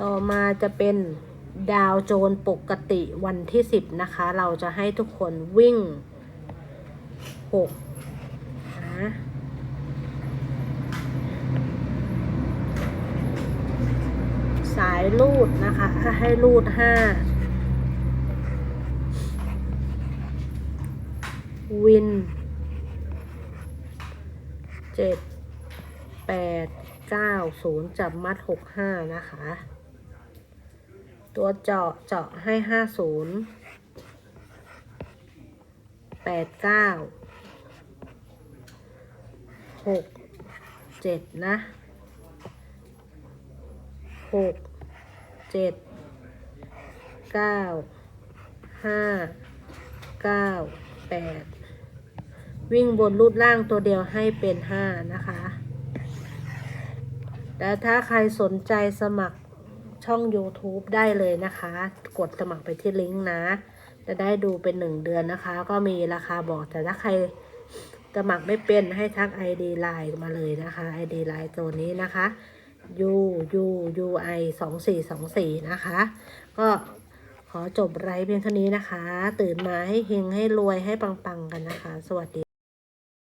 ต่อมาจะเป็นดาวโจนปกติวันที่ 10 นะคะ เราจะให้ทุกคนวิ่ง 6 นะ สายรูดนะคะ ให้รูด 5 วินเจ็ดแปดเก้าศูนย์จับมัดหกห้านะคะ ตัวเจาะเจาะให้ห้าศูนย์แปดเก้าหกเจ็ดนะหกเจ็ดเก้าห้าเก้าแปดวิ่งบนรูดล่างตัวเดียวให้เป็นห้านะคะแล้วถ้าใครสนใจสมัคร ช่อง YouTube ได้เลยนะคะ กดสมัครไปที่ลิงก์นะ จะได้ดูเป็นหนึ่งเดือนนะคะ ก็มีราคาบอกแต่ถ้าใครสมัครไม่เป็นให้ทัก ID Line มาเลยนะคะ ID Line ตัวนี้นะคะ U U U I สองสี่สองสี่นะคะ ก็ขอจบไลฟ์เพียงเท่านี้นะคะ ตื่นมาให้เฮงให้รวยให้ปังๆกันนะคะ สวัสดี